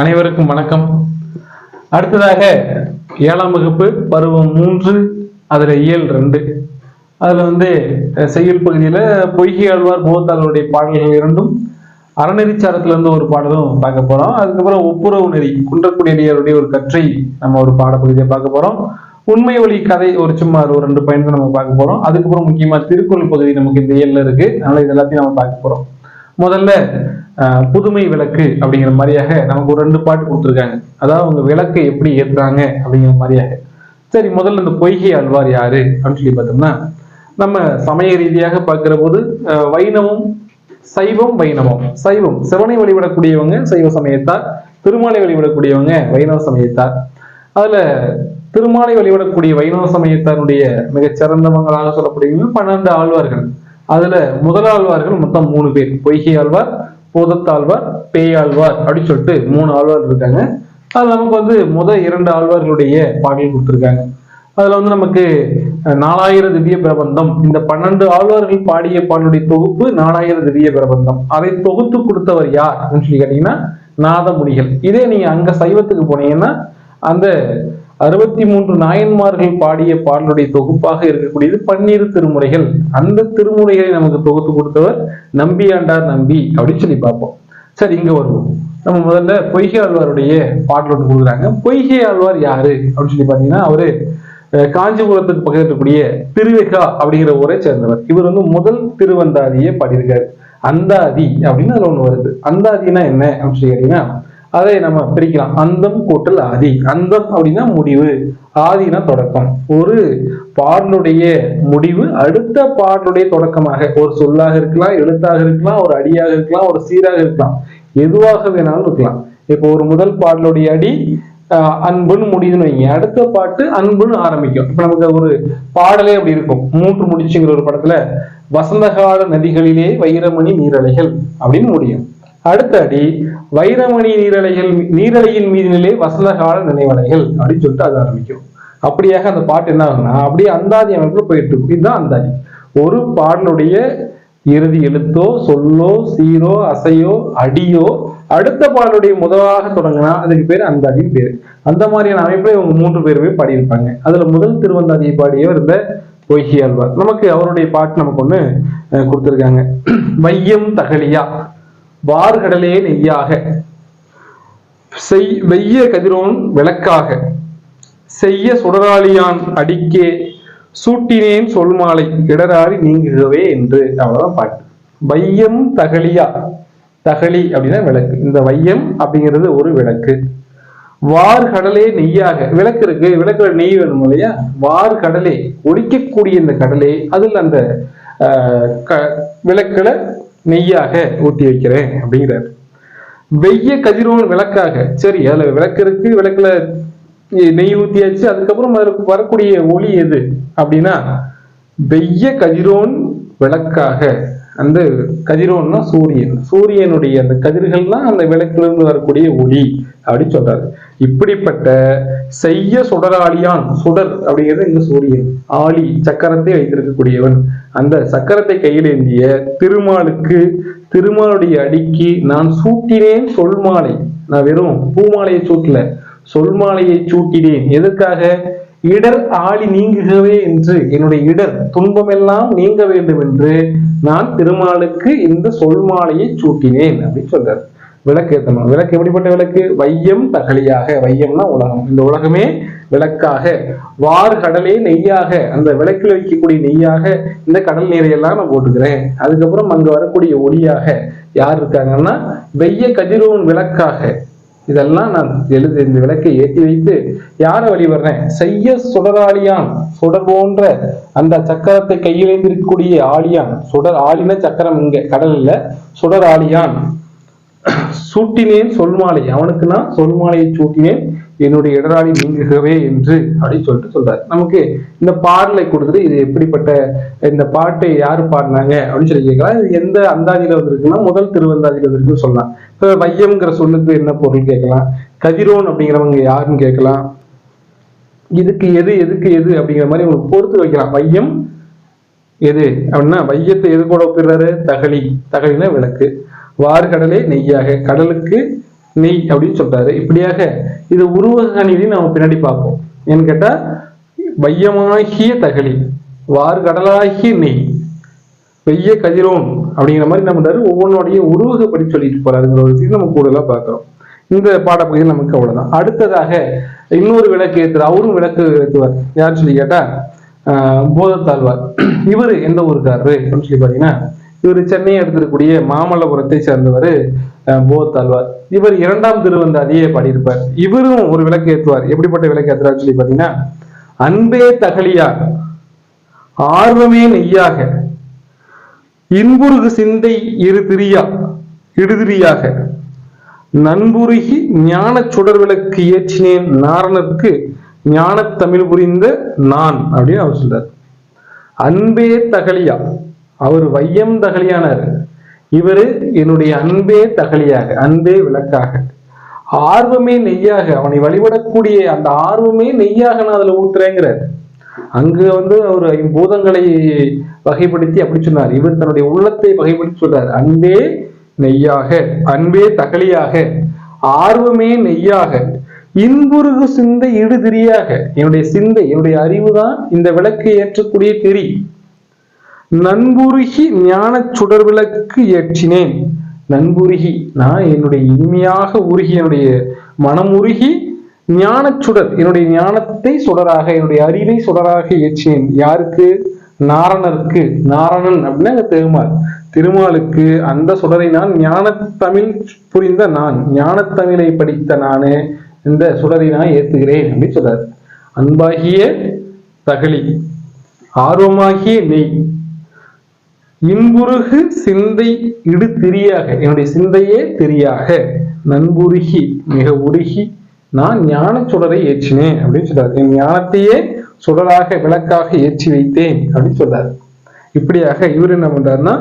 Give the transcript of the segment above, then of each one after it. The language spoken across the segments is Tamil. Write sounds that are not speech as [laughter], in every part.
அனைவருக்கும் வணக்கம். அடுத்ததாக ஏழாம் வகுப்பு பருவம் மூன்று அதுல இயல் ரெண்டு. அதுல வந்து செய்யுள் பகுதியில பொய்கை ஆழ்வார் முகத்தாளருடைய பாடல்கள் இரண்டும் அறநெறிச்சாரத்துல இருந்து ஒரு பாடலும் பார்க்க போறோம். அதுக்கப்புறம் ஒப்புரவு நெறி குன்றக்குடியடியாருடைய ஒரு கற்றை நம்ம ஒரு பாடப்பகுதியை பார்க்க போறோம். உண்மை வழி கதை ஒரு சும்மா ஒரு ரெண்டு பயணத்தை நம்ம பார்க்க போறோம். அதுக்கப்புறம் முக்கியமா திருக்குறள் பகுதி நமக்கு இந்த இயல்ல இருக்கு. அதனால இது எல்லாத்தையும் நம்ம பார்க்க போறோம். முதல்ல புதுமை விளக்கு அப்படிங்கிற மாதிரியாக நமக்கு ஒரு ரெண்டு பாட்டு கொடுத்துருக்காங்க. அதாவது அவங்க விளக்கை எப்படி ஏத்துறாங்க அப்படிங்கிற மாதிரியாக. சரி முதல்ல இந்த பொய்கை அல்வார் யாரு? அப்படின்னு சொல்லி பார்த்தோம்னா நம்ம சமய ரீதியாக பார்க்கிற போது வைணவம் சைவம் வைணவம். சைவம் சிவனை வழிபடக்கூடியவங்க சைவ சமயத்தார் திருமாலை வழிபடக்கூடியவங்க வைணவ சமயத்தார். அதுல திருமாலை வழிபடக்கூடிய வைணவ சமயத்தாருடைய மிகச் சிறந்தவங்களாக சொல்லக்கூடியவங்க பன்னெண்டு ஆழ்வார்கள். அதுல முதலாழ்வார்கள் மொத்தம் மூணு பேர். பொய்கை ஆழ்வார் பூதத்தாழ்வார் பேயாழ்வார் அப்படின்னு சொல்லிட்டு மூணு ஆழ்வார் இருக்காங்க. அது நமக்கு வந்து முத இரண்டு ஆழ்வார்களுடைய பாடல் கொடுத்துருக்காங்க. அதுல வந்து நமக்கு நாலாயிர திவ்ய பிரபந்தம். இந்த பன்னெண்டு ஆழ்வார்கள் பாடிய பாடலுடைய தொகுப்பு நாலாயிர திவ்ய பிரபந்தம். அதை தொகுத்து கொடுத்தவர் யார் அப்படின்னு சொல்லி கேட்டீங்கன்னா நாதமுனிகள். இதே நீங்க அங்க சைவத்துக்கு போனீங்கன்னா அந்த அறுபத்தி மூன்று நாயன்மார்கள் பாடிய பாடலுடைய தொகுப்பாக இருக்கக்கூடியது பன்னீர் திருமுறைகள். அந்த திருமுறைகளை நமக்கு தொகுத்து கொடுத்தவர் நம்பி ஆண்டார் நம்பி அப்படின்னு சொல்லி பார்ப்போம். சரி இங்க வருவோம். நம்ம முதல்ல பொய்கை ஆழ்வாருடைய பாடல் ஒன்று கொடுக்குறாங்க. பொய்கை ஆழ்வார் யாரு அப்படின்னு சொல்லி பாத்தீங்கன்னா அவரு அஹ், காஞ்சிபுரத்துக்கு பக்கத்துல இருக்கக்கூடிய திருவிகா அப்படிங்கிற ஊரை சேர்ந்தவர். இவர் வந்து முதல் திருவந்தாதியை பாடியிருக்காரு. அந்தாதி அப்படின்னு அதுல ஒண்ணு வருது. அந்தாதினா என்ன அப்படின்னு சொல்லி கேட்டீங்கன்னா அதை நம்ம பிரிக்கலாம். அந்தம் கூட்டல் ஆதி. அந்தம் அப்படின்னா முடிவு. ஆதினா தொடக்கம். ஒரு பாடலுடைய முடிவு அடுத்த பாடலுடைய தொடக்கமாக. ஒரு சொல்லாக இருக்கலாம் எழுத்தாக இருக்கலாம் ஒரு அடியாக இருக்கலாம் ஒரு சீராக இருக்கலாம். எதுவாக வேணாலும் இருக்கலாம். இப்போ ஒரு முதல் பாடலுடைய அடி அன்புன்னு முடியுதுன்னு வைங்க. அடுத்த பாட்டு அன்புன்னு ஆரம்பிக்கும். இப்ப நமக்கு ஒரு பாடலே அப்படி இருக்கும். மூன்று முடிச்சுங்கிற ஒரு படத்துல வசந்தகால நதிகளிலே வைரமணி நீரலைகள் அப்படின்னு முடியும். அடுத்த அடி வைரமணி நீரலைகள் நீரலையின் மீதினிலே வசந்தகால நினைவலைகள் அப்படின்னு சொல்லிட்டு அது ஆரம்பிக்கும். அப்படியாக அந்த பாட்டு என்ன ஆகும்னா அப்படியே அந்தாதி அமைப்புல போயிட்டு இருக்கும் இதுதான் அந்தாதி. ஒரு பாடலுடைய இறுதி எழுத்தோ சொல்லோ சீரோ அசையோ அடியோ அடுத்த பாடலுடைய முதலாக தொடங்கினா அதுக்கு பேர் அந்தாதின்னு பேரு. அந்த மாதிரியான அமைப்புல இவங்க மூன்று பேருமே பாடியிருப்பாங்க. அதுல முதல் திருவந்தாதியை பாடியவர் இந்த பொய்கி ஆழ்வார் நமக்கு அவருடைய பாட்டு நமக்கு ஒண்ணு அஹ், கொடுத்திருக்காங்க. [clears throat] வையம் தகலியா வார்கடலே நெய்யாக. செய் வெய்ய கதிரோன் விளக்காக. செய்ய சுடராளியான் அடிக்கே சூட்டினேன் சொல்மாலை இடராறி நீங்குகவே என்று. அவ்வளவுதான் பாட்டு. வையம் தகலியா தகலி அப்படின்னா விளக்கு. இந்த வையம் அப்படிங்கிறது ஒரு விளக்கு. வார்கடலே நெய்யாக. விளக்கு இருக்கு. விளக்குல நெய் வேணும் இல்லையா? வார்கடலே ஒழிக்கக்கூடிய இந்த கடலே அதில் அந்த ஆஹ், க- விளக்குல நெய்யாக ஊத்தி வைக்கிறேன் அப்படிங்கிறார். வெய்ய கதிரோன் விளக்காக சரி அதுல விளக்கு இருக்கு விளக்குல நெய் ஊத்தியாச்சு அதுக்கப்புறம் அதற்கு வரக்கூடிய ஒளி எது அப்படின்னா வெய்ய கதிரோன் விளக்காக அந்த கதிரோன்னா சூரியன். சூரியனுடைய அந்த கதிர்கள்லாம் அந்த விளக்குல இருந்து வரக்கூடிய ஒளி அப்படின்னு சொல்றாரு. இப்படிப்பட்ட செய்ய சுடராளியான் சுடர் அப்படிங்கிறது இந்த சூரியன். ஆளி சக்கரத்தை வைத்திருக்கக்கூடியவன். அந்த சக்கரத்தை கையில் ஏந்திய திருமாலுக்கு திருமாலுடைய அடிக்கு நான் சூட்டினேன் சொல்மாலை நான் வெறும் பூமாலையை சூட்டல சொல்மாலையை சூட்டினேன். எதற்காக? இடர் ஆளி நீங்குகவே என்று என்னுடைய இடர் துன்பமெல்லாம் நீங்க வேண்டும் என்று நான் திருமாலுக்கு இந்த சொல்மாலையை சூட்டினேன் அப்படின்னு சொல்றாரு. விளக்கு ஏத்தணும். விளக்கு எப்படிப்பட்ட விளக்கு? வையம் தகலியாக வையம்னா உலகம். இந்த உலகமே விளக்காக. வார் கடலே நெய்யாக. அந்த விளக்கில் வைக்கக்கூடிய நெய்யாக இந்த கடல் நீரையெல்லாம் நான் போட்டுக்கிறேன். அதுக்கப்புறம் அங்க வரக்கூடிய ஒளியாக யார் இருக்காங்கன்னா? வெய்ய கதிரோன் விளக்காக. இதெல்லாம் நான் எழுது இந்த விளக்கை ஏற்றி வைத்து யாரை வழிபடுறேன்? செய்ய சுடராளியான். சுடர் போன்ற அந்த சக்கரத்தை கையிலேந்திருக்கக்கூடிய இருக்கக்கூடிய ஆளியான். சுடர் ஆளின சக்கரம் இங்க கடல்ல. சுடர் ஆளியான் சூட்டினேன் சொல்மாலை அவனுக்குன்னா சொல்மாலையை சூட்டினேன். என்னுடைய இடராளி நீங்குகவே என்று அப்படின்னு சொல்லிட்டு சொல்றாரு. நமக்கு இந்த பாடலை கொடுத்துட்டு இது எப்படிப்பட்ட இந்த பாட்டை யாரு பாடினாங்க அப்படின்னு சொல்லி கேட்கலாம். இது எந்த அந்தாதியில வந்திருக்குன்னா முதல் திருவந்தாதியில வந்திருக்குன்னு சொல்லலாம். இப்ப வையம்ங்கிற சொல்லுக்கு என்ன பொருள் கேட்கலாம்? கதிரோன் அப்படிங்கிறவங்க யாருன்னு கேட்கலாம். இதுக்கு எது எதுக்கு எது அப்படிங்கிற மாதிரி உங்களுக்கு பொறுத்து வைக்கலாம். வையம் எது அப்படின்னா வையத்தை எது கூட ஒப்பிடுறாரு? தகழி. தகழினா விளக்கு. வார்கடலே நெய்யாக கடலுக்கு நெய் அப்படின்னு சொல்றாரு. இப்படியாக இது உருவக கணினி நம்ம பின்னாடி பார்ப்போம். ஏன்னு கேட்டா வையமாகிய தகழி வார்கடலாகிய நெய் வெய்ய கதிரோன் அப்படிங்கிற மாதிரி என்ன பண்றாரு ஒவ்வொன்றுடைய உருவகப்படி சொல்லிட்டு போறாருங்கிற ஒரு விஷயம் நம்ம கூடுதலா பார்க்கிறோம். இந்த பாடப்பகுதியில் நமக்கு அவ்வளவுதான். அடுத்ததாக இன்னொரு விளக்கு ஏற்றுற அவரும் விளக்கு ஏற்றுவார் யார் சொல்லி கேட்டா ஆஹ் போதத்தாழ்வார். இவர் எந்த ஊருக்காரரு அப்படின்னு சொல்லி பாத்தீங்கன்னா இவர் சென்னையை எடுத்திருக்கக்கூடிய மாமல்லபுரத்தை சேர்ந்தவர் போதத்தாழ்வார் இவர் இரண்டாம் திருவந்தாதியை பாடியிருப்பார். இவரும் ஒரு விளக்கு ஏற்றுவார் எப்படிப்பட்ட விளக்கு ஏற்றுறாரு சொல்லி பாத்தீங்கன்னா அன்பே தகலியாக ஆர்வமே நெய்யாக இன்புருகு சிந்தை இரு திரியா இடுதிரியாக நண்புருகி ஞானச் சுடர் விளக்கு ஏற்றினேன் நாரணருக்கு ஞானத் தமிழ் புரிந்த நான் அப்படின்னு அவர் சொல்றார். அன்பே தகலியா அவர் வையம் தகலியானார். இவரு என்னுடைய அன்பே தகலியாக அன்பே விளக்காக. ஆர்வமே நெய்யாக அவனை வழிபடக்கூடிய அந்த ஆர்வமே நெய்யாக நான் அதுல ஊத்துறேங்கிறார் அங்கு வந்து அவர் ஐம்பூதங்களை வகைப்படுத்தி அப்படி சொன்னார். இவர் தன்னுடைய உள்ளத்தை வகைப்படுத்தி சொல்றார். அன்பே நெய்யாக அன்பே தகலியாக ஆர்வமே நெய்யாக இன்புருகு சிந்தை இடுதிரியாக. என்னுடைய சிந்தை என்னுடைய அறிவு தான் இந்த விளக்கு ஏற்றக்கூடிய திரி. நண்புருகி ஞானச் சுடர் விளக்கு ஏற்றினேன் நண்புருகி நான் என்னுடைய இனிமையாக உருகி என்னுடைய மனம் உருகி ஞானச் சுடர் என்னுடைய ஞானத்தை சுடராக என்னுடைய அறிவை சுடராக ஏற்றினேன் யாருக்கு? நாரணருக்கு. நாரணன் அப்படின்னா அங்க திருமால். திருமாலுக்கு அந்த சுடரை நான் ஞானத்தமிழ் புரிந்த நான் ஞானத்தமிழை படித்த நானே இந்த சுடரை நான் ஏத்துகிறேன் அப்படின்னு சொல்றாரு. அன்பாகிய தகழி ஆர்வமாகிய நெய் இன்புருகு சிந்தை இடு தெரியாக. என்னுடைய சிந்தையே தெரியாக. நண்புருகி மிக உருகி நான் ஞான சுடரை ஏற்றினேன் அப்படின்னு சொல்றாரு. என் ஞானத்தையே சுடராக விளக்காக ஏற்றி வைத்தேன் அப்படின்னு சொல்றாரு. இப்படியாக இவர் என்ன பண்றாருன்னா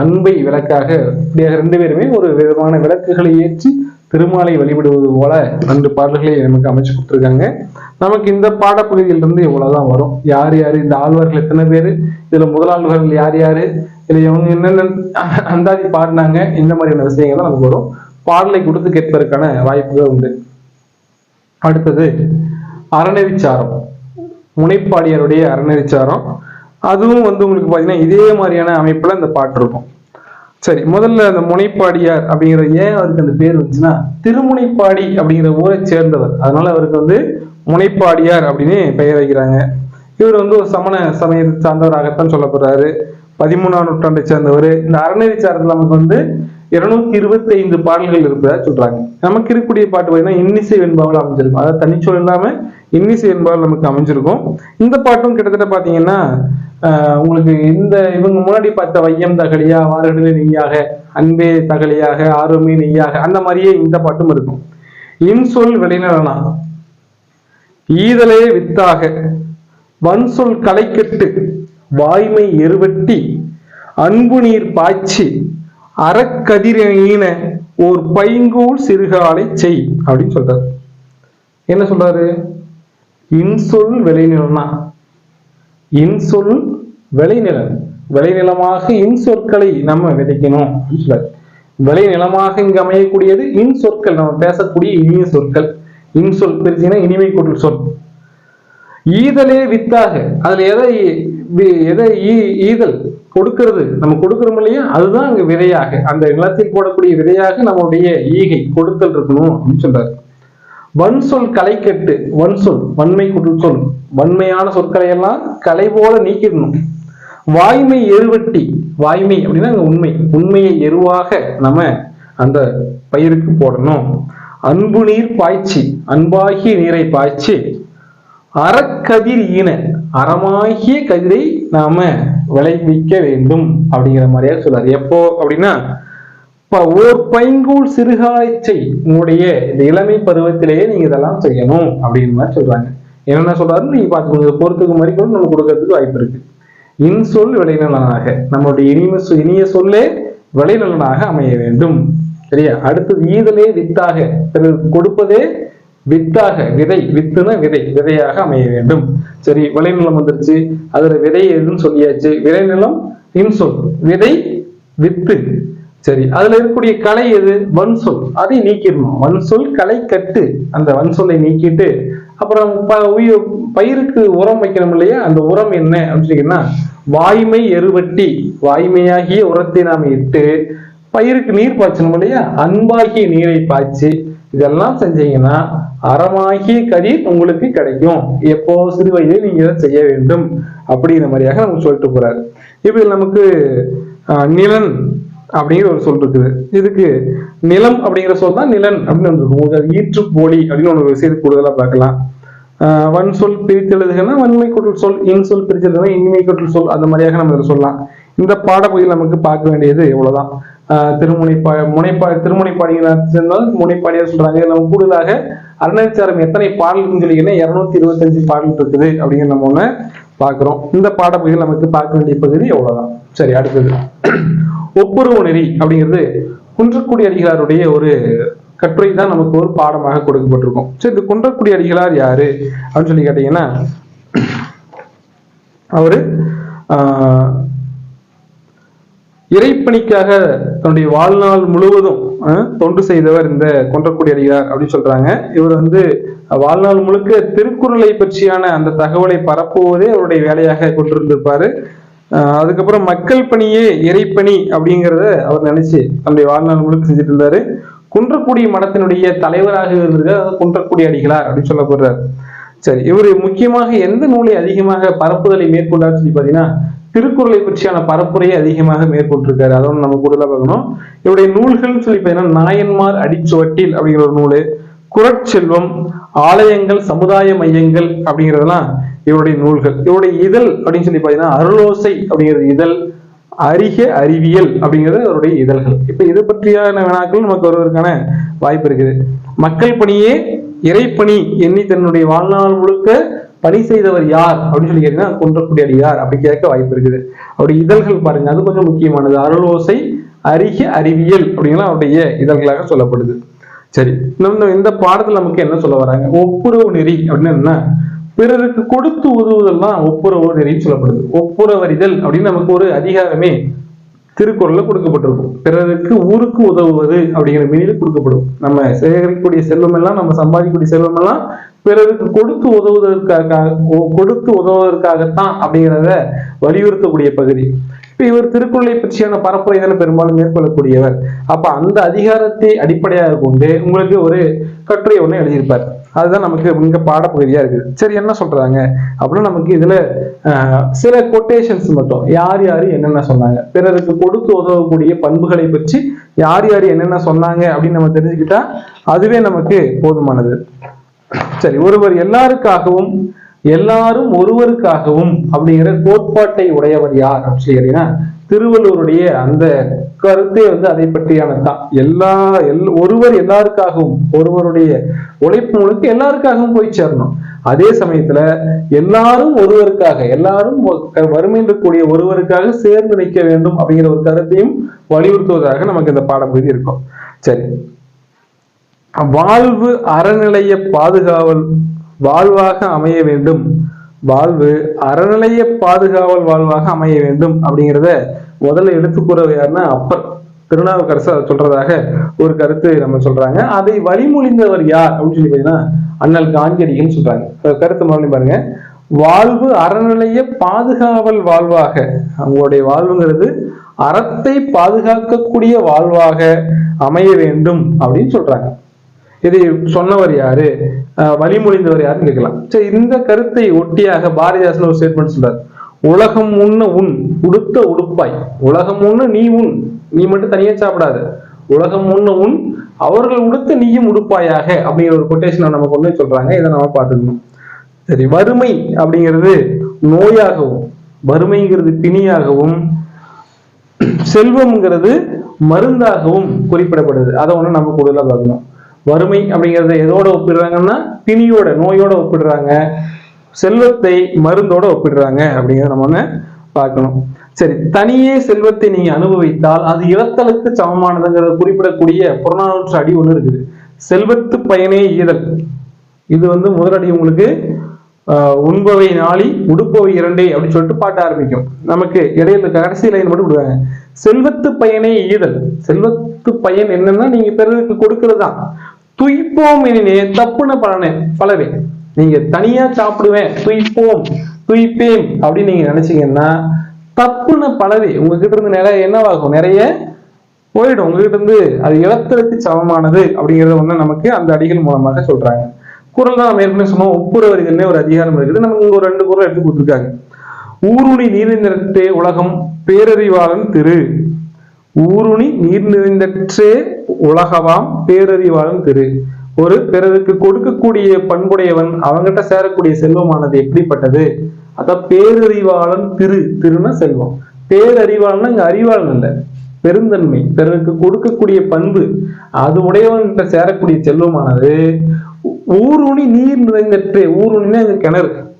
அன்பை விளக்காக இப்படியாக ரெண்டு பேருமே ஒரு விதமான விளக்குகளை ஏற்றி திருமாலை வழிபடுவது போல ரெண்டு பாடல்களை நமக்கு அமைச்சு கொடுத்துருக்காங்க. நமக்கு இந்த பாடப்பகுதியிலிருந்து இவ்வளவுதான் வரும். யார் யார்? இந்த ஆழ்வார்கள் எத்தனை பேர்? இதுல முதலாளர்கள் யார் யாரு? இதுல இவங்க என்னென்ன அந்தாதி பாடினாங்க? இந்த மாதிரியான விஷயங்கள் தான் நமக்கு வரும். பாடலை கொடுத்து கேட்பதற்கான வாய்ப்புகள் உண்டு. அடுத்தது அறநெறிச்சாரம். முனைப்பாடியாருடைய அறநெறிச்சாரம். அதுவும் வந்து உங்களுக்கு பார்த்தீங்கன்னா இதே மாதிரியான அமைப்புல இந்த பாட்டு இருக்கும். சரி முதல்ல அந்த முனைப்பாடியார் அப்படிங்கிற ஏன் அவருக்கு அந்த பேர் வந்துச்சுன்னா திருமுனைப்பாடி அப்படிங்கிற ஊரை சேர்ந்தவர். அதனால அவருக்கு வந்து முனைப்பாடியார் அப்படின்னு பெயர் வைக்கிறாங்க. இவர் வந்து ஒரு சமண சமயத்தை சார்ந்தவராகத்தான் சொல்லப்படுறாரு. பதிமூணாம் நூற்றாண்டை சேர்ந்தவர். இந்த அறநெறி சார்ந்த நமக்கு வந்து இருநூத்தி இருபத்தி ஐந்து பாடல்கள் இருப்பதா சொல்றாங்க. நமக்கு இருக்கக்கூடிய பாட்டு பார்த்தீங்கன்னா இன்னிசை வெண்பாவில் அமைஞ்சிருக்கும். அதாவது தனிச்சொல் இல்லாம இன்னிசை என்பால் நமக்கு அமைஞ்சிருக்கும். இந்த பாட்டும் கிட்டத்தட்ட பார்த்தீங்கன்னா உங்களுக்கு இந்த இவங்க முன்னாடி பார்த்த வையம் தகலியா வாரடலே நெய்யாக அன்பே தகலியாக ஆர்வமே நெய்யாக அந்த மாதிரியே இந்த பாட்டும் இருக்கும். இன்சொல் வெளிநலனா ஈதலே வித்தாக வன்சொல் களைக்கட்டு வாய்மை எருவட்டி அன்பு நீர் பாய்ச்சி அறக்கதிரீன ஓர் பைங்கூல் சிறுகாலை செய் அப்படின்னு சொல்றாரு. என்ன சொல்றாரு? இன்சொல் விளைநிலம்னா இன்சொல் விளைநிலம் விளைநிலமாக இன்சொற்களை நம்ம விதைக்கணும். அப்படின்னு சொல்றாரு விளைநிலமாக இங்கு அமையக்கூடியது இன்சொற்கள். நம்ம பேசக்கூடிய இனிய சொற்கள். இன்சொல் பிரிச்சுன்னா இனிமை கூட்டல் சொல். ஈதலே வித்தாக. அதுல எதை வி- எதை ஈ- ஈதல் கொடுக்கிறது? நம்ம கொடுக்கிறோம் இல்லையா? அதுதான் அங்க விதையாக. அந்த நிலத்தில் போடக்கூடிய விதையாக நம்மளுடைய ஈகை கொடுத்தல் இருக்கணும் அப்படின்னு சொல்றாரு. வன்சொல் கலை கலைக்கட்டு வன்சொல் வன்மை குற்று சொல். வன்மையான சொற்களை எல்லாம் கலை போல நீக்கிடணும். வாய்மை எருவட்டி வாய்மை அப்படின்னா உண்மை. உண்மையை எருவாக நம்ம அந்த பயிருக்கு போடணும். அன்பு நீர் பாய்ச்சி அன்பாகிய நீரை பாய்ச்சி அறக்கதிர் ஈன அறமாகிய கதிரை நாம விளைவிக்க வேண்டும் அப்படிங்கிற மாதிரியா சொல்றாரு. எப்போ அப்படின்னா ஓர் பைங்கூல் சிறுகாய்ச்சை உங்களுடைய இந்த இளமை பருவத்திலேயே நீங்க இதெல்லாம் செய்யணும் அப்படின்னு மாதிரி சொல்றாங்க. என்னென்ன சொல்றாரு நீங்க பாத்துக்கோங்க பொறுத்துக்கு மாதிரி கூட நம்ம கொடுக்கறதுக்கு வாய்ப்பு இருக்கு. இன்சொல் விளைநலனாக நம்மளுடைய இனிம சொ- இனிய சொல்லே விளைநலனாக அமைய வேண்டும். சரியா? அடுத்தது ஈதலே வித்தாக. கொடுப்பதே வித்தாக விதை வித்துன விதை விதையாக அமைய வேண்டும். சரி விளைநிலம் வந்துருச்சு. அதுல விதை எதுன்னு சொல்லியாச்சு. விளைநிலம் இன்சொல் விதை வித்து. சரி அதுல இருக்கக்கூடிய கலை எது? வன் சொல் அதை நீக்கிடணும். வன் சொல் கலை கட்டு அந்த வன் சொல்லை நீக்கிட்டு அப்புறம் ப- பயிருக்கு உரம் வைக்கணும் இல்லையா? அந்த உரம் என்ன அப்படின்னு வாய்மை எருவட்டி. வாய்மையாகிய உரத்தை நாம் இட்டு பயிருக்கு நீர் பாய்ச்சணும் இல்லையா? அன்பாகிய நீரை பாய்ச்சி இதெல்லாம் செஞ்சீங்கன்னா அறமாகிய கதிர் உங்களுக்கு கிடைக்கும். எப்போ சிறு வயதில் நீங்க இதை செய்ய வேண்டும் அப்படிங்கிற மாதிரியாக நமக்கு சொல்லிட்டு போறாரு. இப்ப நமக்கு நிலன் அப்படிங்கிற ஒரு சொல் இருக்குது. இதுக்கு நிலம் அப்படிங்கிற சொல் தான் நிலன் அப்படின்னு இருக்கும். ஈற்று போலி அப்படின்னு ஒரு விஷயத்தை கூடுதலா பார்க்கலாம். ஆஹ் வன் சொல் பிரித்தெழுதுகள்னா வன்மை கூட்டல் சொல் இன் சொல் பிரித்தெழுதுனா இன்மை கூட்டல் சொல் அந்த மாதிரியாக நம்ம இதில் சொல்லலாம். இந்த பாடப்பகுதியில் நமக்கு பார்க்க வேண்டியது இவ்வளவுதான். ஆஹ் திருமுனைப்பா முனைப்பா திருமுனைப்பாடிகளாக சேர்ந்தால் முனைப்பாடியார் சொல்றாங்க. நம்ம கூடுதலாக அருணாச்சாரம் எத்தனை பாடல் சொல்லிங்கன்னா இருநூத்தி இருபத்தஞ்சு பாடல் இருக்குது அப்படிங்கிற நம்ம ஒண்ணு பார்க்குறோம். இந்த பாடப்பகுதியில் நமக்கு பார்க்க வேண்டிய பகுதி எவ்வளோதான் சரி அடுத்தது. ஒப்புரவு நெறி அப்படிங்கிறது குன்றக்குடி அடிகளாருடைய ஒரு கட்டுரை தான் நமக்கு ஒரு பாடமாக கொடுக்கப்பட்டிருக்கும். சரி இந்த குன்றக்குடி அடிகளார் யாரு? அப்படின்னு சொல்லி கேட்டீங்கன்னா அவரு ஆஹ், இறைப்பணிக்காக தன்னுடைய வாழ்நாள் முழுவதும் தொண்டு செய்தவர் இந்த கொன்றக்குடி அடிகளார் அப்படின்னு சொல்றாங்க. இவர் வந்து வாழ்நாள் முழுக்க திருக்குறளை பற்றியான அந்த தகவலை பரப்புவதே அவருடைய வேலையாக கொண்டிருந்திருப்பாரு. அதுக்கப்புறம் மக்கள் பணியே இறைப்பணி அப்படிங்கிறத அவர் நினைச்சு தன்னுடைய வாழ்நாள் முழுக்க செஞ்சுட்டு இருந்தாரு. குன்றக்குடி மடத்தினுடைய தலைவராக இருந்திருக்கார். அதாவது குன்றக்குடி அடிகளார் அப்படின்னு சொல்லப்படுறார். சரி இவர் முக்கியமாக எந்த நூலை அதிகமாக பரப்புதலை மேற்கொண்டார் சொல்லி பார்த்தீங்கன்னா திருக்குறளை பற்றியான பரப்புரையை அதிகமாக மேற்கொண்டிருக்காரு. அதோட நம்ம கூடுதலாக பார்க்கணும். இவருடைய நூல்கள்னு சொல்லி பார்த்தீங்கன்னா நாயன்மார் அடிச்சுவட்டில் அப்படிங்கிற ஒரு நூல் குரட்செல்வம் ஆலயங்கள் சமுதாய மையங்கள் அப்படிங்கிறதெல்லாம் இவருடைய நூல்கள். இவருடைய இதழ் அப்படின்னு சொல்லி பார்த்தீங்கன்னா அருளோசை அப்படிங்கிறது இதழ் அறிக அறிவியல் அப்படிங்கிறது அவருடைய இதழ்கள். இப்ப இது பற்றியான வினாக்கள் நமக்கு வருவதற்கான வாய்ப்பு இருக்குது. மக்கள் பணியே இறைப்பணி எண்ணி தன்னுடைய வாழ்நாள் முழுக்க பணி செய்தவர் யார் அப்படின்னு சொல்லி கேட்டீங்கன்னா குன்றக்குடி அடியார் அப்படி கேட்க வாய்ப்பு இருக்குது. அவருடைய இதழ்கள் பாருங்க அது கொஞ்சம் முக்கியமானது. அருளோசை அறிக அறிவியல் அப்படிங்கலாம் அவருடைய இதழ்களாக சொல்லப்படுது. சரி. நம்ம இந்த பாடத்துல நமக்கு என்ன சொல்ல வராங்க? ஒப்புரவு நெறி அப்படின்னு என்ன? பிறருக்கு கொடுத்து உதவுதெல்லாம் ஒப்புரவு நெறின்னு சொல்லப்படுது. ஒப்புரவறிதல் அப்படின்னு நமக்கு ஒரு அதிகாரமே திருக்குறள்ல கொடுக்கப்பட்டிருக்கும். பிறருக்கு ஊருக்கு உதவுவது அப்படிங்கிற மீனில் கொடுக்கப்படும். நம்ம சேகரிக்கக்கூடிய செல்வம் எல்லாம் நம்ம சம்பாதிக்கக்கூடிய செல்வம் எல்லாம் பிறருக்கு கொடுத்து உதவுவதற்காக ஒ- கொடுத்து உதவுவதற்காகத்தான் அப்படிங்கிறத வலியுறுத்தக்கூடிய பகுதி. இப்ப இவர் திருக்குறளை பற்றியான பரப்புரை தானே பெரும்பாலும் மேற்கொள்ளக்கூடியவர். அப்ப அந்த அதிகாரத்தை அடிப்படையாக கொண்டு உங்களுக்கு ஒரு கட்டுரை ஒன்று எழுதியிருப்பார். அதுதான் நமக்கு மிக பாடப்பகுதியா இருக்குது. சரி என்ன சொல்றாங்க? அப்படின்னா நமக்கு இதுல சில கொட்டேஷன்ஸ் மட்டும். யார் யார் என்னென்ன சொன்னாங்க? பிறருக்கு கொடுத்து உதவக்கூடிய பண்புகளை பற்றி யார் யார் என்னென்ன சொன்னாங்க அப்படின்னு நம்ம தெரிஞ்சுக்கிட்டா அதுவே நமக்கு போதுமானது. சரி ஒருவர் எல்லாருக்காகவும் எல்லாரும் ஒருவருக்காகவும் அப்படிங்கிற கோட்பாட்டை உடையவர் யார் அப்படின்னு சொல்லி கேட்டீங்கன்னா திருவள்ளுவருடைய அந்த கருத்தே வந்து அதை பற்றியானதுதான். எல்லா எல் ஒருவர் எல்லாருக்காகவும் ஒருவருடைய உழைப்பு முழுக்க எல்லாருக்காகவும் போய் சேரணும். அதே சமயத்துல எல்லாரும் ஒருவருக்காக எல்லாரும் வறுமை கூடிய இருக்கக்கூடிய ஒருவருக்காக சேர்ந்து நிற்க வேண்டும் அப்படிங்கிற ஒரு கருத்தையும் வலியுறுத்துவதாக நமக்கு இந்த பாடப்பகுதி இருக்கும். சரி. வாழ்வு அறநிலைய பாதுகாவல் வாழ்வாக அமைய வேண்டும். வாழ்வு அறநிலைய பாதுகாவல் வாழ்வாக அமைய வேண்டும் அப்படிங்கிறத முதல்ல எடுத்துக்கூறவர் யாருன்னா அப்பர். திருநாவுக்கரசு அதை சொல்றதாக ஒரு கருத்து நம்ம சொல்றாங்க. அதை வழிமொழிந்தவர் யார் அப்படின்னு சொல்லி பார்த்தீங்கன்னா அண்ணல் காந்தியடிகள் சொல்றாங்க. கருத்து மறுபடியும் பாருங்க. வாழ்வு அறநிலைய பாதுகாவல் வாழ்வாக அவங்களுடைய வாழ்வுங்கிறது அறத்தை பாதுகாக்கக்கூடிய வாழ்வாக அமைய வேண்டும் அப்படின்னு சொல்றாங்க. இதை சொன்னவர் யாரு? வழிமொழிந்தவர் யாருன்னு கேட்கலாம். சரி இந்த கருத்தை ஒட்டியாக பாரதிதாசன் ஒரு ஸ்டேட்மெண்ட் சொல்றார். உலகம் உண்ண உன் உடுத்த உடுப்பாய். உலகம் உண்ணு நீ உன் நீ மட்டும் தனியா சாப்பிடாத. உலகம் உண்ண உன் அவர்கள் உடுத்த நீயும் உடுப்பாயாக அப்படிங்கிற ஒரு கொட்டேஷன் நமக்கு ஒண்ணு சொல்றாங்க. இதை நம்ம பார்த்துக்கணும். சரி வறுமை அப்படிங்கிறது நோயாகவும் வறுமைங்கிறது பிணியாகவும் செல்வம்ங்கிறது மருந்தாகவும் குறிப்பிடப்படுது. அதை ஒண்ணு நம்ம கூடுதலா பார்க்கணும். வறுமை அப்படிங்கிறத எதோட ஒப்பிடுறாங்கன்னா திணியோட நோயோட ஒப்பிடுறாங்க. செல்வத்தை மருந்தோட ஒப்பிடுறாங்க அப்படிங்கிறத நம்ம ஒண்ணு பார்க்கணும். சரி தனியே செல்வத்தை நீங்க அனுபவித்தால் அது இழத்தலுக்கு சமமானதுங்கிறத குறிப்பிடக்கூடிய புறநானூற்று அடி ஒண்ணு இருக்குது. செல்வத்து பயனே ஈதல். இது வந்து முதலடி உங்களுக்கு ஆஹ், உண்பவை நாளி உடுப்பவை இரண்டே அப்படின்னு சொல்லிட்டு பாட்ட ஆரம்பிக்கும். நமக்கு இடையில கடைசி லைன் மட்டும் விடுவாங்க செல்வத்து பயனே ஈதல். செல்வத்து பயன் என்னன்னா நீங்க பிறருக்கு கொடுக்கறது தான் துய்ப்போம் எனினே தப்புன பலனே பலவே. நீங்க தனியா சாப்பிடுவேன் துய்ப்போம் துய்ப்பேன் அப்படின்னு நீங்க நினைச்சீங்கன்னா தப்புன பலவே உங்ககிட்ட இருந்து நிறைய என்னவாகும்? நிறைய போயிடும். உங்ககிட்ட இருந்து அது இழத்தலுக்கு சமமானது அப்படிங்கறத வந்து நமக்கு அந்த அடிகள் மூலமாக சொல்றாங்க. குரல் தான் நம்ம ஏற்கனவே சொன்னோம். ஒப்புரவர்கள்னே ஒரு அதிகாரம் இருக்குது. நமக்கு இங்க ஒரு ரெண்டு குரல் எடுத்து கொடுத்துருக்காங்க. ஊருணி நீர் நிறைந்தே உலகம் பேரறிவாளன் திரு. ஊருணி நீர் நிறைந்தற்றே உலகவாம் பேரறிவாளன் திரு. ஒரு பிறருக்கு கொடுக்கக்கூடிய பண்புடையவன் அவங்கிட்ட சேரக்கூடிய செல்வமானது எப்படிப்பட்டது? அதான் பேரறிவாளன் திரு திருன்னா செல்வம். பேரறிவாளன் இங்க அறிவாளன் இல்ல பெருந்தன்மை. பிறருக்கு கொடுக்கக்கூடிய பண்பு அது உடையவன்கிட்ட சேரக்கூடிய செல்வமானது. ஊருணி நீர் நிறைந்தற்றே ஊருணின்னா அங்க கிணறு.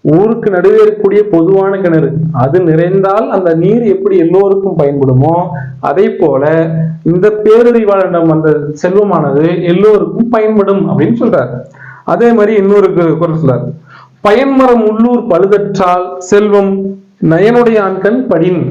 ஊருக்கு நடுவே இருக்கக்கூடிய பொதுவான கிணறு. அது நிறைந்தால் அந்த நீர் எப்படி எல்லோருக்கும் பயன்படுமோ அதே போல இந்த பேரறிவாளரிடம் அந்த செல்வமானது எல்லோருக்கும் பயன்படும் அப்படின்னு சொல்றாரு. அதே மாதிரி இன்னொரு குரல் சொல்றாரு. பயன்மரம் உள்ளூர் பழுதற்றால் செல்வம் நயனுடைய ஆண்கண் படின்.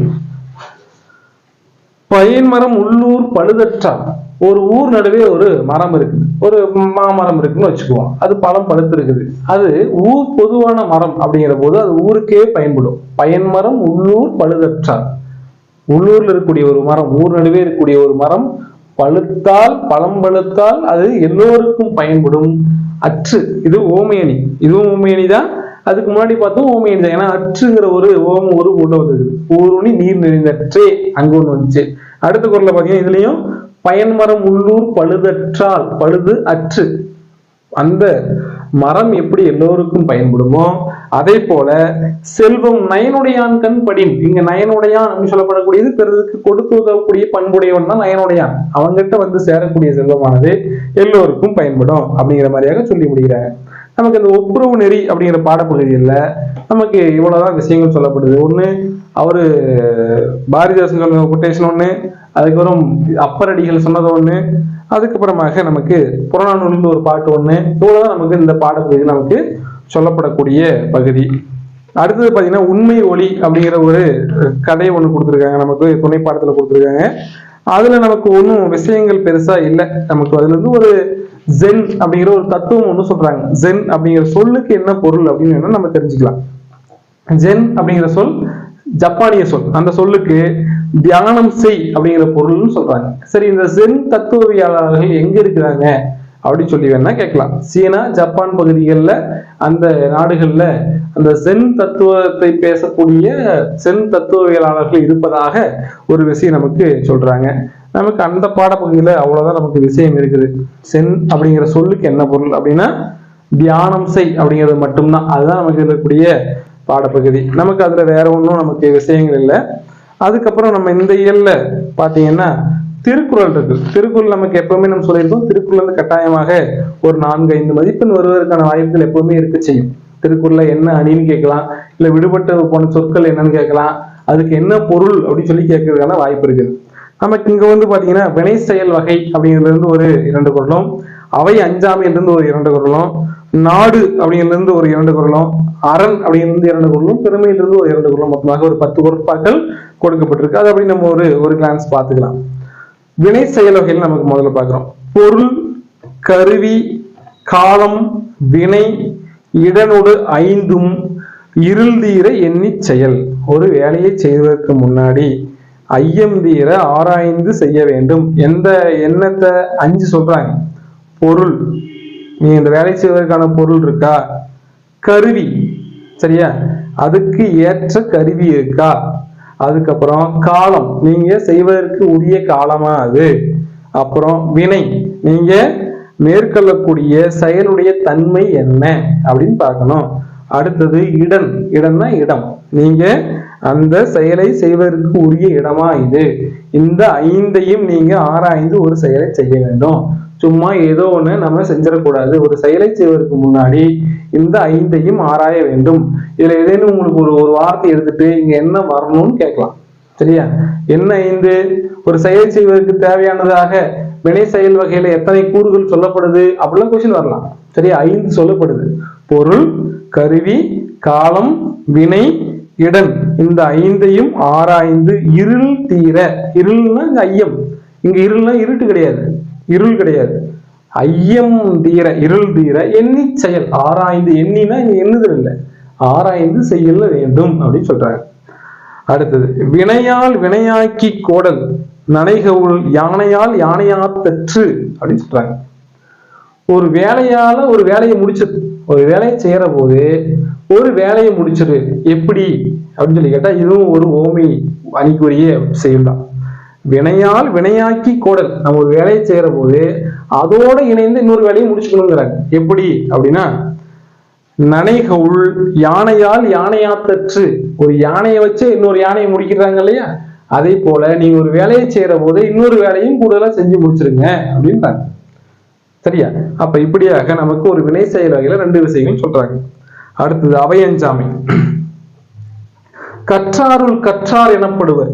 பயன்மரம் உள்ளூர் பழுதற்றால் ஒரு ஊர் நடுவே ஒரு மரம் இருக்குது. ஒரு மாமரம் இருக்குன்னு வச்சுக்குவோம். அது பழம் பழுத்து இருக்குது அது ஊர் பொதுவான மரம் அப்படிங்கிற போது அது ஊருக்கே பயன்படும். பயன்மரம் உள்ளூர் பழுதற்றால் உள்ளூர்ல இருக்கக்கூடிய ஒரு மரம் ஊர் நடுவே இருக்கக்கூடிய ஒரு மரம் பழுத்தால் பழம் பழுத்தால் அது எல்லோருக்கும் பயன்படும். அற்று இது ஓமையணி. இதுவும் ஓமையணி தான் அதுக்கு முன்னாடி பார்த்தோம் ஓமி தான் ஏன்னா அற்றுங்கிற ஒரு ஓம் ஒரு உள்ள வந்துருக்குது ஊருணி நீர் நிறைந்தற்றே அங்க ஒண்ணு வந்துச்சு. அடுத்த குரல்ல பாத்தீங்கன்னா இதுலயும் பயன்மரம் உள்ளூர் பழுதற்றால் பழுது அற்று. அந்த மரம் எப்படி எல்லோருக்கும் பயன்படுமோ அதே போல செல்வம் நயனுடையான் கண் படின். இங்க நயனுடையான் அப்படின்னு சொல்லப்படக்கூடியது பிறருக்கு கொடுத்து உதவக்கூடிய பண்புடையவன் தான் நயனுடையான். அவங்ககிட்ட வந்து சேரக்கூடிய செல்வமானது எல்லோருக்கும் பயன்படும் அப்படிங்கிற மாதிரியாக சொல்லி முடிகிறாங்க நமக்கு இந்த ஒப்புரவு நெறி அப்படிங்கிற பாடப்பகுதியில் நமக்கு இவ்வளோதான் விஷயங்கள் சொல்லப்படுது. ஒன்று அவர் பாரதிதாசன் சொன்ன கொட்டேஷன் ஒன்று அதுக்கப்புறம் அப்பரடிகள் சொன்னது ஒன்று அதுக்கப்புறமாக நமக்கு புறநானூல்னு ஒரு பாட்டு ஒன்று இவ்வளோதான் நமக்கு இந்த பாடப்பகுதி நமக்கு சொல்லப்படக்கூடிய பகுதி. அடுத்தது பார்த்தீங்கன்னா உண்மை ஒளி அப்படிங்கிற ஒரு கதை ஒன்று கொடுத்துருக்காங்க. நமக்கு துணை பாடத்தில் கொடுத்துருக்காங்க. அதில் நமக்கு ஒன்றும் விஷயங்கள் பெருசாக இல்லை. நமக்கு அதுலேருந்து ஒரு ஜென் அப்படிங்கிற ஒரு தத்துவம் ஒன்று சொல்றாங்க. ஜென் அப்படிங்கிற சொல்லுக்கு என்ன பொருள் அப்படின்னு வேணா நம்ம தெரிஞ்சுக்கலாம். ஜென் அப்படிங்கிற சொல் ஜப்பானிய சொல். அந்த சொல்லுக்கு தியானம் செய் அப்படிங்கிற பொருள்னு சொல்றாங்க. சரி இந்த ஜென் தத்துவவியலாளர்கள் எங்க இருக்கிறாங்க அப்படின்னு சொல்லி வேணா கேட்கலாம். சீனா ஜப்பான் பகுதிகளில் அந்த நாடுகள்ல அந்த சென் தத்துவத்தை பேசக்கூடிய சென் தத்துவவியலாளர்கள் இருப்பதாக ஒரு விஷயம் நமக்கு சொல்றாங்க. நமக்கு அந்த பாடப்பகுதியில் அவ்வளோதான் நமக்கு விஷயம் இருக்குது. சென் அப்படிங்கிற சொல்லுக்கு என்ன பொருள் அப்படின்னா தியானம் செய் அப்படிங்கிறது மட்டும்தான். அதுதான் நமக்கு இருக்கக்கூடிய பாடப்பகுதி. நமக்கு அதில் வேற ஒன்றும் நமக்கு விஷயங்கள் இல்லை. அதுக்கப்புறம் நம்ம இந்த இயல்ல பார்த்தீங்கன்னா திருக்குறள் இருக்கு. திருக்குறள் நமக்கு எப்பவுமே நம்ம சொல்லியிருக்கோம். திருக்குறள் வந்து கட்டாயமாக ஒரு நான்கு ஐந்து மதிப்பெண் வருவதற்கான வாய்ப்புகள் எப்பவுமே இருக்க செய்யும். திருக்குறள்ல என்ன அணின்னு கேட்கலாம் இல்லை விடுபட்டு போன சொற்கள் என்னன்னு கேட்கலாம் அதுக்கு என்ன பொருள் அப்படின்னு சொல்லி கேட்கறதுக்கான வாய்ப்பு இருக்குது. நமக்கு இங்க வந்து பாத்தீங்கன்னா வினை செயல் வகை அப்படிங்கிறதுல இருந்து ஒரு இரண்டு குரலும் அவை அஞ்சாமை இருந்து ஒரு இரண்டு குரலும் நாடு அப்படிங்கிறது ஒரு இரண்டு குரலும் அரண் அப்படிங்கிறது இரண்டு குரலும் பெருமையிலிருந்து ஒரு இரண்டு குரலும் மொத்தமாக ஒரு பத்து குரட்பாக்கள் கொடுக்கப்பட்டிருக்கு. அது அப்படி நம்ம ஒரு ஒரு கிளான்ஸ் பார்த்துக்கலாம். வினை செயல் வகையில் நமக்கு முதல்ல பார்க்குறோம். பொருள் கருவி காலம் வினை இடனொடு ஐந்தும் இருள் தீர எண்ணி செயல். ஒரு வேலையை செய்வதற்கு முன்னாடி ஐயம் தீர ஆராய்ந்து செய்ய வேண்டும். எந்த எண்ணத்தை அஞ்சு சொல்றாங்க? பொருள். நீ இந்த வேலை செய்வதற்கான பொருள் இருக்கா? கருவி. சரியா? அதுக்கு ஏற்ற கருவி இருக்கா? அதுக்கப்புறம் காலம். நீங்க செய்வதற்கு உரிய காலமா அது? அப்புறம் வினை. நீங்க மேற்கொள்ளக்கூடிய செயலுடைய தன்மை என்ன? அப்படின்னு பார்க்கணும். அடுத்தது இடன் இடம்னா இடம். நீங்க அந்த செயலை செய்வதற்கு உரிய இடமா இது? இந்த ஐந்தையும் நீங்க ஆராய்ந்து ஒரு செயலை செய்ய வேண்டும். சும்மா ஏதோ ஒண்ணு நம்ம செஞ்சிடக்கூடாது. ஒரு செயலை செய்வதற்கு முன்னாடி இந்த ஐந்தையும் ஆராய வேண்டும். இதுல ஏதேனும் உங்களுக்கு ஒரு ஒரு வார்த்தை எடுத்துட்டு இங்க என்ன வரணும்னு கேட்கலாம். சரியா? என்ன ஐந்து? ஒரு செயல் செய்வதற்கு தேவையானதாக வினை செயல் வகையில எத்தனை கூறுகள் சொல்லப்படுது? அப்படிலாம் கொஸ்டின் வரலாம். சரியா? ஐந்து சொல்லப்படுது. பொருள் கருவி காலம் வினை இடன் இந்த ஐந்தையும் ஆராய்ந்து இருள் தீர. இருள்னா இங்க ஐயம். இங்க இருள்னா இருட்டு கிடையாது. இருள் கிடையாது. ஐயம் தீர இருள் தீர எண்ணி செயல். ஆராய்ந்து எண்ணினா இங்க எண்ணுதல் இல்லை. ஆராய்ந்து செய்யல வேண்டும் அப்படின்னு சொல்றாங்க. அடுத்தது வினையால் வினையாக்கி கோடல் நனைகவுள் யானையால் யானையாத்தற்று அப்படின்னு சொல்றாங்க. ஒரு வேலையால ஒரு வேலையை முடிச்சது. ஒரு வேலையை செய்யற போது ஒரு வேலையை முடிச்சது எப்படி? அப்படின்னு சொல்லி கேட்டா இதுவும் ஒரு ஓமி அணிக்குரிய செயல் தான் வினையால் வினையாக்கி கோடல். நம்ம ஒரு வேலையை செய்யற போது அதோட இணைந்து இன்னொரு வேலையை முடிச்சுக்கணுங்கிறாங்க. எப்படி? அப்படின்னா நனைகவுள் யானையால் யானையாத்தற்று. ஒரு யானையை வச்சு இன்னொரு யானையை முடிக்கிறாங்க இல்லையா? அதே போல நீங்க ஒரு வேலையை செய்யற போது இன்னொரு வேலையும் கூடுதலா செஞ்சு முடிச்சிருங்க அப்படின்றாங்க. சரியா? அப்ப இப்படியாக நமக்கு ஒரு வினை செயல் வகையில ரெண்டு விஷயங்கள் சொல்றாங்க. அடுத்தது அபயஞ்சாமி. கற்றாருள் கற்றார் எனப்படுவர்.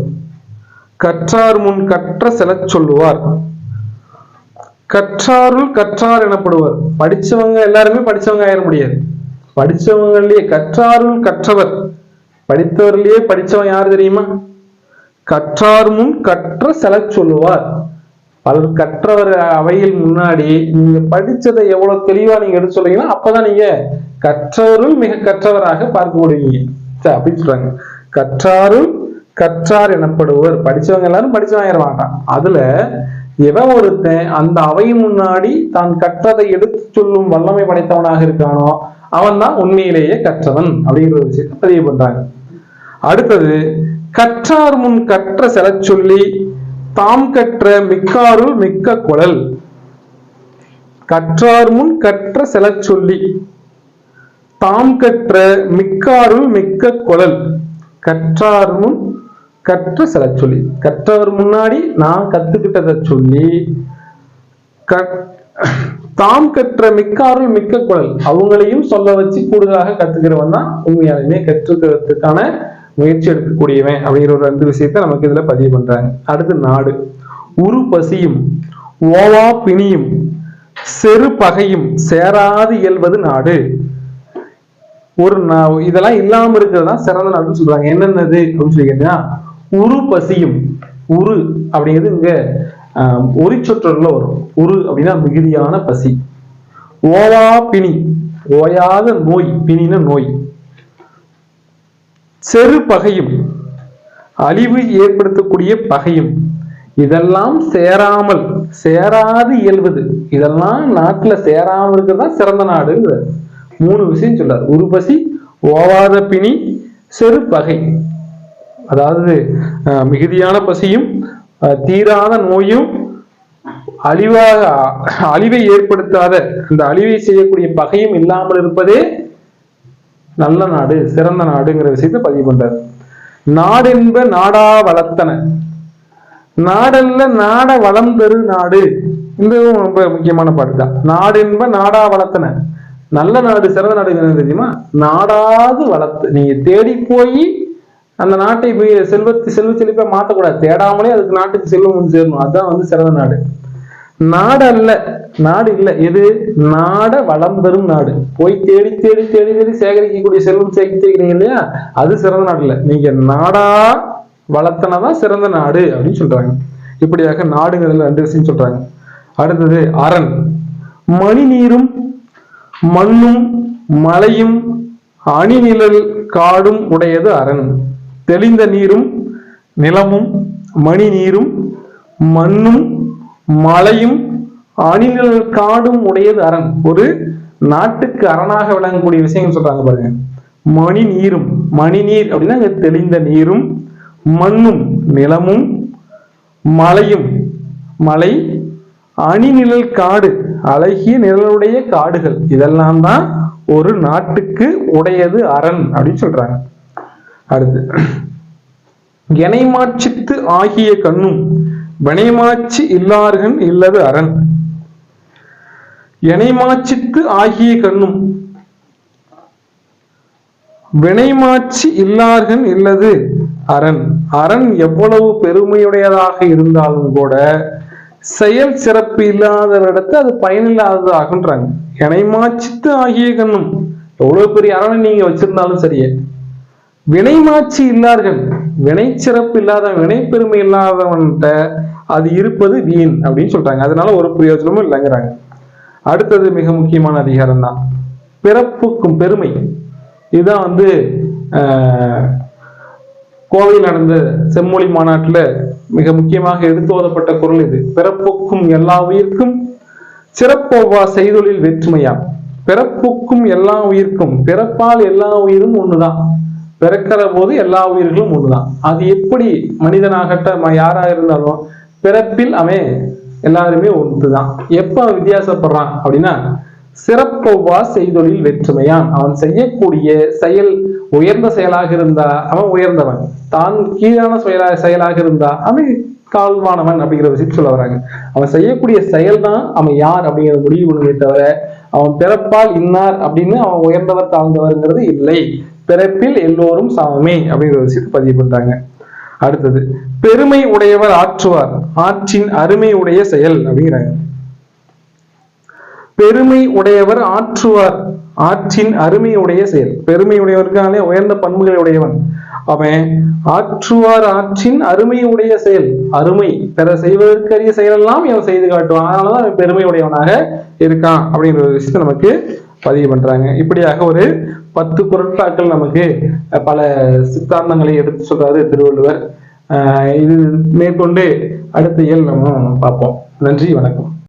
கற்றார் முன் கற்ற செலச் சொல்லுவார். கற்றாருள் கற்றார் எனப்படுவர். படிச்சவங்க எல்லாருமே படிச்சவங்க ஆயிட முடியாது. படிச்சவங்கலயே கற்றாருள் கற்றவர். படித்தவர்லயே படிச்சவன் யார் தெரியுமா? கற்றார் முன் கற்ற செலச் சொல்லுவார். பல் கற்றவர் அவையில் முன்னாடி நீங்க படிச்சதை எவ்வளவு தெளிவா நீங்க எடுத்து சொல்றீங்கன்னா அப்பதான் நீங்க கற்றவருள் மிக கற்றவராக பார்க்க முடியுங்க சரி சொல்றாங்க. கற்றாருள் கற்றார் எனப்படுவர். படிச்சவங்க எல்லாரும் படிச்சவங்க ஆயிட மாட்டான் அதுல எவன் ஒருத்தன் அந்த அவையின் முன்னாடி தான் கற்றதை எடுத்து சொல்லும் வல்லமை படைத்தவனாக இருக்கானோ அவன் தான் உண்மையிலேயே கற்றவன் அப்படிங்கிற ஒரு விஷயத்தை பதிவு பண்றாங்க. அடுத்தது கற்றார் முன் கற்ற செல சொல்லி தாம் கற்ற மிக்காருள் மிக்க குழல். கற்றார் முன் கற்ற செலச் சொல்லி. தாம் கற்ற மிக்காருள் மிக்க குழல். கற்றார் முன் கற்ற செலச் சொல்லி. கற்றவர் முன்னாடி நான் கத்துக்கிட்டதை சொல்லி. தாம் கற்ற மிக்காருள் மிக்க குழல். அவங்களையும் சொல்ல வச்சு கூடுதலாக கத்துக்கிறவன் தான் உண்மையாலுமே கற்றுக்கிறதுக்கான முயற்சி எடுக்கக்கூடியவன் அப்படிங்கிற ஒரு ரெண்டு விஷயத்தை நமக்கு இதுல பதிவு பண்றாங்க. அடுத்து நாடு. உரு பசியும் ஓவா பிணியும் செரு பகையும் சேராது இயல்வது நாடு. ஒரு நா- இதெல்லாம் இல்லாம இருக்கிறது தான் சிறந்த நாடுன்னு சொல்றாங்க. என்னென்னது அப்படின்னு சொல்லி கேட்டீங்கன்னா உரு பசியும் உரு அப்படிங்கிறது இங்க ஆஹ், ஒரிச்சொற்றொடர்ல வரும். உரு அப்படின்னா மிகுதியான பசி. ஓவா பிணி ஓயாத நோய் பிணின நோய். செரு பகையும் அழிவு ஏற்படுத்தக்கூடிய பகையும் இதெல்லாம் சேராமல் சேராது இயல்வது இதெல்லாம் நாட்டுல சேராமல் இருக்கிறது தான் சிறந்த நாடுங்கிற மூணு விஷயம் சொல்றார். உருபசி ஓவாத பிணி செரு பகை. அதாவது மிகுதியான பசியும் தீராத நோயும் அழிவாக அழிவை ஏற்படுத்தாத அந்த அழிவை செய்யக்கூடிய பகையும் இல்லாமல் இருப்பதே நல்ல நாடு சிறந்த நாடுங்கிற விஷயத்தை பதிவு பண்றாரு. நாடென்ப நாடா வளர்த்தன. நாடல்ல நாட வளம் பெரு நாடு. இதுவும் ரொம்ப முக்கியமான பாட்டு தான் நாடென்ப நாடா வளர்த்தன. நல்ல நாடு சிறந்த நாடு என்ன தெரியுமா? நாடாது வளர்த்து. நீங்க தேடி போய் அந்த நாட்டை செல்வத்து செல்வத்தை செல்வ செழிப்பா மாத்தக்கூடாது. தேடாமலே அதுக்கு நாட்டுக்கு செல்வம் வந்து சேரணும். அதுதான் வந்து சிறந்த நாடு. நாடு அல்ல நாடு இல்ல எது? நாட வளம் பெறும் நாடு. போய் தேடி தேடி தேடி தேடி சேகரிக்கக்கூடிய செல்வம் சேகரிக்கிறீங்க இல்லையா? அது சிறந்த நாடு இல்ல. நீங்க நாடா வளர்த்தனதான் சிறந்த நாடு அப்படின்னு சொல்றாங்க. இப்படியாக நாடுங்கிறதுல ரெண்டு விஷயம் சொல்றாங்க. அடுத்தது அரண். மணி நீரும் மண்ணும் மலையும் அணிநிழல் காடும் உடையது அரண். தெளிந்த நீரும் நிலமும் மணி நீரும் மண்ணும் மலையும் அணிநிழல் காடும் உடையது அரண். ஒரு நாட்டுக்கு அரணாக விளங்கக்கூடிய விஷயங்கள் சொல்றாங்க பாருங்க. மணி நீரும் மணி நீர் அப்படின்னா இங்க தெளிந்த நீரும் மண்ணும் நிலமும் மலையும் மலை அணிநிழல் காடு அழகிய நிழலுடைய காடுகள். இதெல்லாம் தான் ஒரு நாட்டுக்கு உடையது அரண் அப்படின்னு சொல்றாங்க. அடுத்து எனைமாட்சித்து ஆகிய கண்ணும் வினைமாச்சு இல்லார்கன் இல்லது அரண். எனைமாட்சித்து ஆகிய கண்ணும் வினைமாச்சி இல்லார்கன் இல்லது அரண். அரண் எவ்வளவு பெருமையுடையதாக இருந்தாலும் கூட செயல் சிறப்பு இல்லாதவரிடத்து அது பயனில்லாதது ஆகுன்றாங்க இணைமாச்சித்து ஆகிய கண்ணும். எவ்வளவு பெரிய அரணை நீங்க வச்சிருந்தாலும் சரியே. வினைமாச்சி இல்லார்கள் வினை சிறப்பு இல்லாத வினை பெருமை இல்லாதவன்கிட்ட அது இருப்பது வீண் அப்படின்னு சொல்றாங்க. அதனால ஒரு பிரயோஜனமும் இல்லைங்கிறாங்க. அடுத்தது மிக முக்கியமான அதிகாரம் தான். பிறப்புக்கும் பெருமை. இதுதான் வந்து ஆஹ், கோவையில் நடந்த செம்மொழி மாநாட்டுல மிக முக்கியமாக எடுத்து ஓதப்பட்ட குரல் இது. பிறப்புக்கும் எல்லா உயிர்க்கும் சிறப்போவா செய்தொழில் வேற்றுமையா? பிறப்புக்கும் எல்லா உயிர்க்கும் பிறப்பால் எல்லா உயிரும் ஒண்ணுதான். பிறக்கிற போது எல்லா உயிர்களும் ஒண்ணுதான். அது எப்படி மனிதனாகட்ட ம- இருந்தாலும் பிறப்பில் அவன் எல்லாருமே ஒன்றுதான். எப்ப அவன் வித்தியாசப்படுறான் அப்படின்னா சிறப்பொவ்வா செய்தொழில் வேற்றுமையான். அவன் செய்யக்கூடிய செயல் உயர்ந்த செயலாக இருந்தா அவன் உயர்ந்தவன். தான் கீழான செயலா செயலாக இருந்தா அவன் கால்வானவன் அப்படிங்கிற விஷயம் சொல்ல வராங்க. அவன் செய்யக்கூடிய செயல் தான் அவன் யார் அப்படிங்கிற முடிவு பண்ணுமே தவிர அவன் பிறப்பால் இன்னார் அப்படின்னு அவன் உயர்ந்தவர் தாழ்ந்தவர்ங்கிறது இல்லை. பிறப்பில் எல்லோரும் சமமே அப்படிங்கிற விஷயத்தை பதிவு பண்றாங்க. அடுத்தது பெருமை உடையவர் ஆற்றுவார். ஆற்றின் அருமை உடைய செயல் அப்படிங்கிறாங்க பெருமை உடையவர் ஆற்றுவார். ஆற்றின் அருமை உடைய செயல். பெருமை உடையவர்காலே உயர்ந்த பண்புகளை உடையவன். அவன் ஆற்றுவார் ஆற்றின் அருமையுடைய செயல். அருமை. பிற செய்வதற்கரிய செயலெல்லாம் இவன் செய்து காட்டுவான். அதனாலதான் அவன் பெருமை உடையவனாக இருக்கான் அப்படிங்கிற ஒரு விஷயத்தை நமக்கு பதிவு பண்றாங்க. இப்படியாக ஒரு பத்து பொருட்காக்கள் நமக்கு பல சித்தாந்தங்களை எடுத்து சொல்றாரு திருவள்ளுவர். இது மேற்கொண்டு அடுத்த இயல் நம்ம பார்ப்போம். நன்றி வணக்கம்.